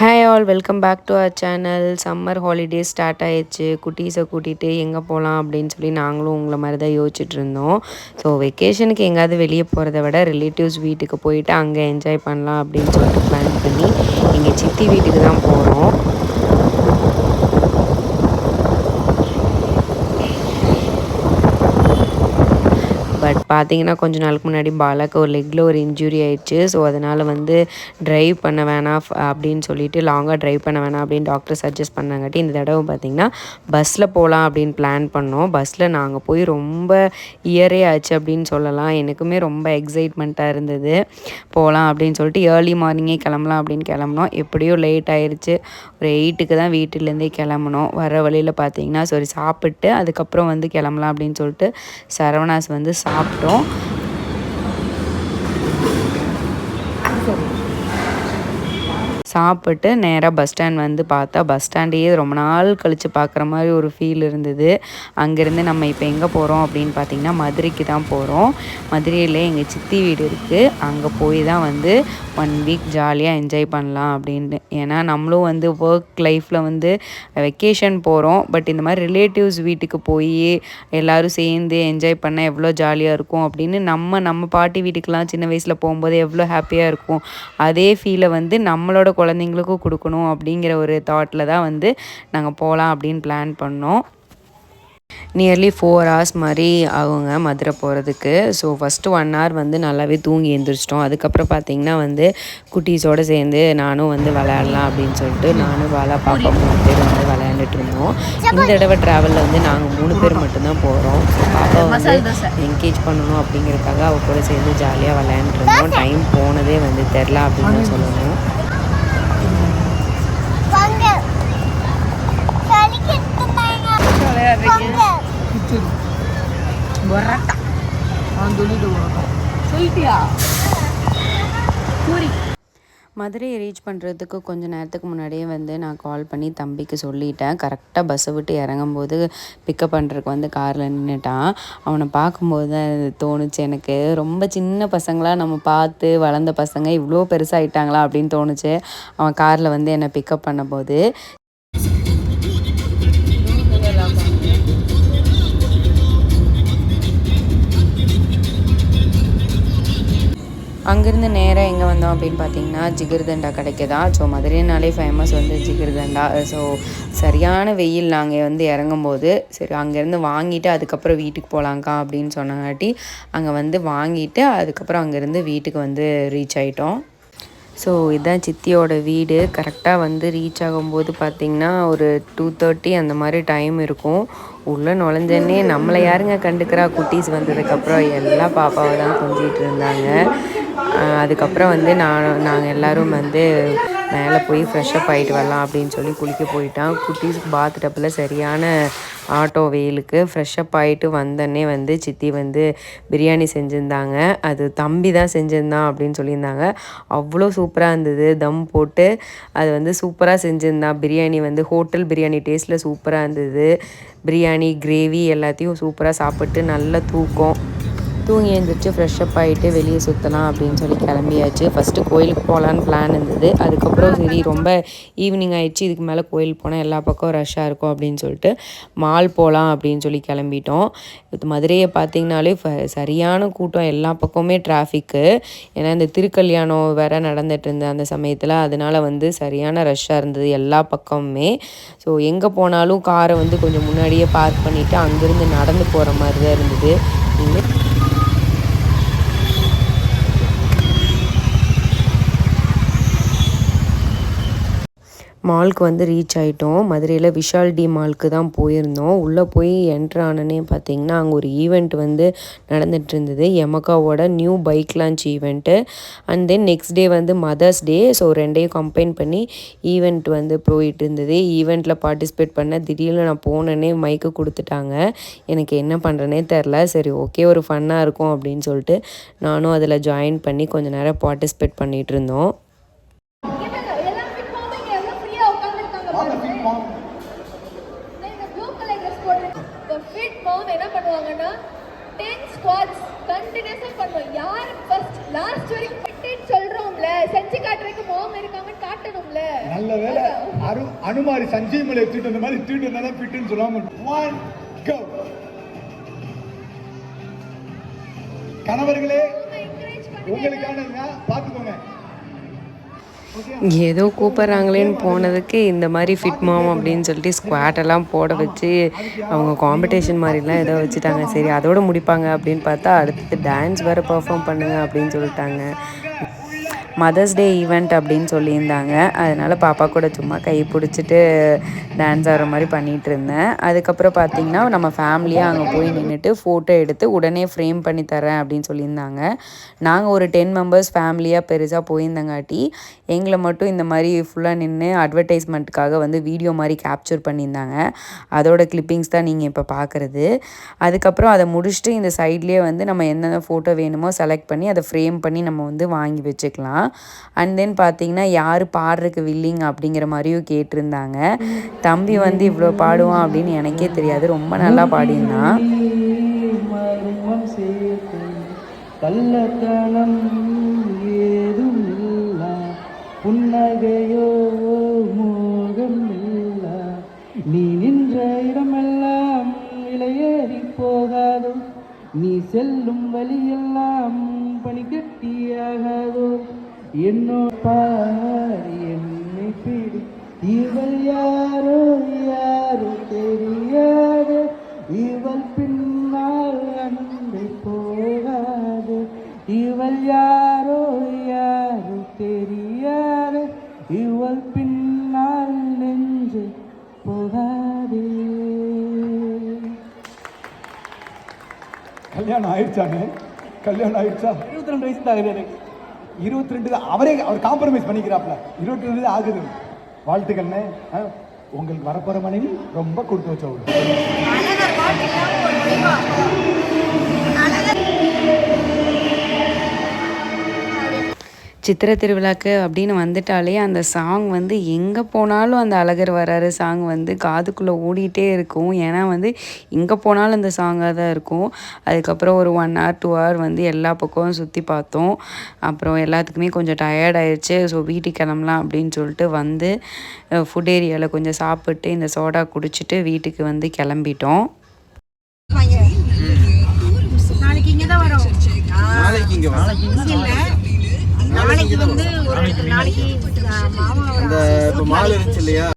Hi all welcome back to our channel summer holidays start ஆயிடுச்சு. குட்டீஸை கூட்டிகிட்டு எங்கே போகலாம் அப்படின்னு சொல்லி நாங்களும் உங்களை மாதிரி தான் யோசிச்சுட்டு இருந்தோம். ஸோ வெக்கேஷனுக்கு எங்கேயாவது வெளியே போகிறத விட ரிலேட்டிவ்ஸ் வீட்டுக்கு போயிட்டு அங்கே என்ஜாய் பண்ணலாம் அப்படின்னு சொல்லிட்டு பிளான் பண்ணி எங்கள் சித்தி வீட்டுக்கு தான் போகிறோம் பட் பார்த்தீங்கன்னா கொஞ்ச நாளுக்கு முன்னாடி பாலாக்கு ஒரு லெக்கில் ஒரு இன்ஜுரி ஆயிடுச்சு. ஸோ அதனால் வந்து ட்ரைவ் பண்ண வேணாம் அப்படின்னு சொல்லிட்டு லாங்காக ட்ரைவ் பண்ண வேணாம் அப்படின்னு டாக்டர் சஜஸ்ட் பண்ணாங்கட்டி இந்த தடவை பார்த்தீங்கன்னா பஸ்ஸில் போகலாம் அப்படின்னு பிளான் பண்ணோம். பஸ்ஸில் நாங்கள் போய் ரொம்ப இயரே ஆச்சு அப்படின்னு சொல்லலாம். எனக்குமே ரொம்ப எக்ஸைட்மெண்ட்டாக இருந்தது. போகலாம் அப்படின்னு சொல்லிட்டு ஏர்லி மார்னிங்கே கிளம்பலாம் அப்படின்னு கிளம்புனோம். எப்படியோ லேட் ஆயிடுச்சு ஒரு எயிட்டுக்கு தான் வீட்டிலேருந்தே கிளம்புனோம். வர வழியில் பார்த்தீங்கன்னா சரி சாப்பிட்டு அதுக்கப்புறம் வந்து கிளம்பலாம் அப்படின்னு சொல்லிட்டு சரவணாஸ் வந்து சா சாப்பிட்டோம். சாப்பிட்டு நேராக பஸ் ஸ்டாண்ட் வந்து பார்த்தா பஸ் ஸ்டாண்டையே ரொம்ப நாள் கழித்து பார்க்குற மாதிரி ஒரு ஃபீல் இருந்தது. அங்கேருந்து நம்ம இப்போ எங்கே போகிறோம் அப்படின்னு பார்த்தீங்கன்னா மதுரைக்கு தான் போகிறோம் மதுரையில் எங்கள் சித்தி வீடு இருக்குது அங்கே போய் தான் வந்து ஒன் வீக் ஜாலியாக என்ஜாய் பண்ணலாம் அப்படின்ட்டு ஏன்னா நம்மளும் வந்து ஒர்க் லைஃப்பில் வந்து வெக்கேஷன் போகிறோம் பட் இந்த மாதிரி ரிலேட்டிவ்ஸ் வீட்டுக்கு போய் எல்லாரும் சேர்ந்து என்ஜாய் பண்ண எவ்வளோ ஜாலியாக இருக்கும் அப்படின்னு நம்ம நம்ம பாட்டி வீட்டுக்கெலாம் சின்ன வயசில் போகும்போது எவ்வளோ ஹாப்பியாக இருக்கும். அதே ஃபீலை வந்து நம்மளோட குழந்தைங்களுக்கும் கொடுக்கணும் அப்படிங்கிற ஒரு தாட்டில் தான் வந்து நாங்கள் போகலாம் அப்படின்னு பிளான் பண்ணோம். நியர்லி ஃபோர் ஹவர்ஸ் மாதிரி ஆகுங்க மதுரை போகிறதுக்கு ஸோ ஃபஸ்ட்டு ஒன் ஹவர் வந்து நல்லாவே தூங்கி எழுந்திரிச்சிட்டோம் அதுக்கப்புறம் பார்த்தீங்கன்னா வந்து குட்டீஸோடு சேர்ந்து நானும் வந்து விளையாடலாம் அப்படின்னு சொல்லிட்டு நானும் பாலா பாப்பா மூணு பேர் வந்து விளையாண்டுட்டு இருந்தோம். இந்த தடவை ட்ராவலில் வந்து நாங்கள் மூணு பேர் மட்டும்தான் போகிறோம் ஸோ பாப்பா வந்து என்கேஜ் பண்ணணும் அப்படிங்கிறதுக்காக அவ கூட சேர்ந்து ஜாலியாக விளையாண்டுட்டு இருந்தோம். டைம் போனதே வந்து தெரில அப்படின்னு சொல்லணும் வாங்க சலிக்கிட்டுனாங்க கிச்சடி பரோட்டா அவன் சொல்லிட்டு பரோட்டா சொல்லிட்டியா பூரி மதுரையை ரீச் பண்ணுறதுக்கு கொஞ்சம் நேரத்துக்கு முன்னாடியே வந்து நான் கால் பண்ணி தம்பிக்கு சொல்லிட்டேன். கரெக்டாக பஸ்ஸை விட்டு இறங்கும்போது பிக்கப் பண்ணுறதுக்கு வந்து காரில் நின்றுட்டான் அவனை பார்க்கும்போது தான் தோணுச்சு எனக்கு. ரொம்ப சின்ன பசங்களாக நம்ம பார்த்து வளர்ந்த பசங்க இவ்வளோ பெருசாகிட்டாங்களா அப்படின்னு தோணுச்சு. அவன் காரில் வந்து என்னை பிக்கப் பண்ணும்போது அங்கேருந்து நேராக எங்கே வந்தோம் அப்படின்னு பார்த்தீங்கன்னா ஜிகிர்தண்டா கடைக்கு தான். ஸோ மதுரைனாலே ஃபேமஸ் வந்து ஜிகிர்தண்டா ஸோ சரியான வெயில் நாங்கள் வந்து இறங்கும்போது சரி அங்கேருந்து வாங்கிட்டு அதுக்கப்புறம் வீட்டுக்கு போகலாங்க்கா அப்படின்னு சொன்னங்காட்டி அங்கே வந்து வாங்கிட்டு அதுக்கப்புறம் அங்கேருந்து வீட்டுக்கு வந்து ரீச் ஆகிட்டோம் ஸோ இதுதான் சித்தியோட வீடு. கரெக்டாக வந்து ரீச் ஆகும்போது பார்த்திங்கன்னா ஒரு டூ தேர்ட்டி அந்த மாதிரி டைம் இருக்கும். உள்ளே நுழைஞ்சோடனே நம்மளை யாருங்க கண்டுக்கிறா? குட்டீஸ் வந்ததுக்கப்புறம் எல்லா பாப்பாவை தான் கொஞ்சிட்டு இருந்தாங்க. அதுக்கப்புறம் வந்து நான் நாங்கள் எல்லோரும் வந்து மேலே போய் ஃப்ரெஷ்ஷப் ஆகிட்டு வரலாம் அப்படின்னு சொல்லி குளிக்க போயிட்டான். குட்டிஸ் பாத் டப்பில் சரியான ஆட்டோ வெயிலுக்கு ஃப்ரெஷ்ஷப் ஆகிட்டு வந்தோடனே வந்து சித்தி வந்து பிரியாணி செஞ்சுருந்தாங்க. அது தம்பி தான் செஞ்சுருந்தான் அப்படின்னு சொல்லியிருந்தாங்க. அவ்வளோ சூப்பராக இருந்தது. தம் போட்டு அது வந்து சூப்பராக செஞ்சுருந்தான். பிரியாணி வந்து ஹோட்டல் பிரியாணி டேஸ்ட்டில் சூப்பராக இருந்தது. பிரியாணி கிரேவி எல்லாத்தையும் சூப்பராக சாப்பிட்டு நல்லா தூக்கம். தூங்கி எழுந்திரிச்சு ஃப்ரெஷ்அப் ஆகிட்டு வெளியே சுற்றலாம் அப்படின்னு சொல்லி கிளம்பியாச்சு. ஃபஸ்ட்டு கோயிலுக்கு போகலான்னு பிளான் இருந்தது. அதுக்கப்புறம் சரி ரொம்ப ஈவினிங் ஆயிடுச்சு. இதுக்கு மேலே கோயில் போனால் எல்லா பக்கம் ரஷ்ஷாக இருக்கும் அப்படின்னு சொல்லிட்டு மால் போகலாம் அப்படின்னு சொல்லி கிளம்பிட்டோம். மதுரையை பார்த்திங்கனாலே ஃப- சரியான கூட்டம் எல்லா பக்கமுமே டிராஃபிக்கு ஏன்னா இந்த திருக்கல்யாணம் வேற நடந்துட்டு இருந்த அந்த சமயத்தில் அதனால் வந்து சரியான ரஷ்ஷாக இருந்தது எல்லா பக்கமுமே. ஸோ எங்கே போனாலும் காரை வந்து கொஞ்சம் முன்னாடியே பார்க் பண்ணிவிட்டு அங்கேருந்து நடந்து போகிற மாதிரி தான் இருந்தது மால்க்கு வந்து ரீச் ஆகிட்டோம் மதுரையில் விஷால் டி மால்க்கு தான் போயிருந்தோம். உள்ளே போய் என்ட்ரு ஆனனே பார்த்தீங்கன்னா அங்கே ஒரு ஈவெண்ட் வந்து நடந்துட்டு இருந்தது. எமகாவோட new bike launch event and then next day வந்து மதர்ஸ் டே ஸோ ரெண்டையும் கம்பைன் பண்ணி ஈவெண்ட் வந்து போயிட்டு இருந்தது. ஈவெண்ட்டில் பார்ட்டிசிபேட் பண்ண திடீர்னு நான் போனேனே மைக்கு கொடுத்துட்டாங்க. எனக்கு என்ன பண்ணுறேனே தெரில சரி ஓகே ஒரு ஃபன்னாக இருக்கும் அப்படின்னு சொல்லிட்டு நானும் அதில் ஜாயின் பண்ணி கொஞ்ச நேரம் பார்ட்டிசிபேட் பண்ணிகிட்டு இருந்தோம். 10 squats கண்டினியூஸா பண்ணுவோம் யார் ஃபர்ஸ்ட் லாஸ்ட் வரைக்கும் சொல்றவங்க காட்டணும்ல செஞ்சு காட்டுறதுக்கு மாம் இருக்காங்கன்னு காட்டணும்ல? நல்ல வேலை அரு அனுமாரி சஞ்சய் மலை தூட்டு அந்த மாதிரி தூட்டு தான் ஃபிட்டுன்னு சொல்லாம ஒன் கோ கணவர்களே உங்களுக்கானதுங்க பார்த்துக்கோங்க. ஏதோ கூப்பிட்றாங்களேன்னு போனதுக்கு இந்த மாதிரி ஃபிட் மாம் அப்படின்னு சொல்லிட்டு ஸ்குவாட் எல்லாம் போட வச்சு அவங்க காம்படிஷன் மாதிரிலாம் ஏதோ வச்சுட்டாங்க. சரி அதோட முடிப்பாங்க அப்படின்னு பார்த்தா அடுத்தது டான்ஸ் வேறு பர்ஃபார்ம் பண்ணுங்க அப்படின்னு சொல்லிட்டாங்க. மதர்ஸ் டே ஈவெண்ட் அப்படின்னு சொல்லியிருந்தாங்க. அதனால் பாப்பா கூட சும்மா கை பிடிச்சிட்டு டான்ஸ் ஆடுற மாதிரி பண்ணிகிட்டு இருந்தேன் அதுக்கப்புறம் பார்த்தீங்கன்னா நம்ம ஃபேமிலியாக அங்கே போய் நின்றுட்டு ஃபோட்டோ எடுத்து உடனே ஃப்ரேம் பண்ணி தரேன் அப்படின்னு சொல்லியிருந்தாங்க. நாங்கள் ஒரு டென் மெம்பர்ஸ் ஃபேமிலியாக பெருசாக போயிருந்தங்காட்டி எங்களை மட்டும் இந்த மாதிரி ஃபுல்லாக நின்று அட்வர்டைஸ்மெண்ட்டுக்காக வந்து வீடியோ மாதிரி கேப்சர் பண்ணியிருந்தாங்க. அதோட கிளிப்பிங்ஸ் தான் நீங்கள் இப்போ பார்க்குறது அதுக்கப்புறம் அதை முடிச்சுட்டு இந்த சைட்லேயே வந்து நம்ம என்னென்ன ஃபோட்டோ வேணுமோ செலக்ட் பண்ணி அதை ஃப்ரேம் பண்ணி நம்ம வந்து வாங்கி வச்சுக்கலாம். அண்ட் தென் பார்த்தீங்கன்னா யார் பாடுறதுக்கு வில்லிங் அப்படிங்கிற மாதிரியும் கேட்டிருந்தாங்க. தம்பி வந்து இவ்வளோ பாடுவான் அப்படின்னு எனக்கே தெரியாது. ரொம்ப நல்லா பாடியிருந்தான். கள்ளத்தனம் ஏதும் புன்னகையோ மோகம் நீ நின்ற இடமெல்லாம் விலையேறி போகாதோ. நீ செல்லும் வழியெல்லாம் பனிக்கட்டியாகாதோ. என்னோட பார் என்னை பிடி. இவள் யாரோ யாரோ தெரியாது. இவள் பின்னால் அன்பை போகாது. இவள் யாரோ யாரோ தெரியாது. இவள் பின்னால் நெஞ்சு போகாதே. கல்யாணம் ஆயிடுச்சாங்க கல்யாணம் ஆயிடுச்சா? இருபத்தி ரெண்டு வயசு தான் எனக்கு. இருபத்தி ரெண்டு அவரே அவர் காம்ப்ரமைஸ் பண்ணிக்கிறாப்ல இருபத்தி ரெண்டு தான் ஆகுது. வாழ்த்துக்கள்ண்ணே. உங்களுக்கு வரப்போற மனைவி ரொம்ப கொடுத்து வச்சவங்க சித்திரை திருவிழாக்கு அப்படின்னு வந்துட்டாலே அந்த சாங் வந்து எங்கே போனாலும் அந்த அழகர் வராரு. சாங் வந்து காதுக்குள்ளே ஓடிட்டே இருக்கும். ஏன்னா வந்து எங்கே போனாலும் அந்த சாங்காக தான் இருக்கும். அதுக்கப்புறம் ஒரு ஒன் ஹவர் டூ ஹவர் வந்து எல்லா பக்கமும் சுற்றி பார்த்தோம். அப்புறம் எல்லாத்துக்குமே கொஞ்சம் டயர்ட் ஆயிடுச்சு ஸோ வீட்டுக்கு கிளம்பலாம் அப்படின்னு சொல்லிட்டு வந்து ஃபுட் ஏரியாவில் கொஞ்சம் சாப்பிட்டு இந்த சோடா குடிச்சிட்டு வீட்டுக்கு வந்து கிளம்பிட்டோம். நாளைக்கு இங்கே தான் வரோம். நாளைக்கு இங்க வா. நாளைக்கு வந்து ஒரு நாளைக்கு மாமா அந்த இப்போ மாலை இருந்துச்சு இல்லையா?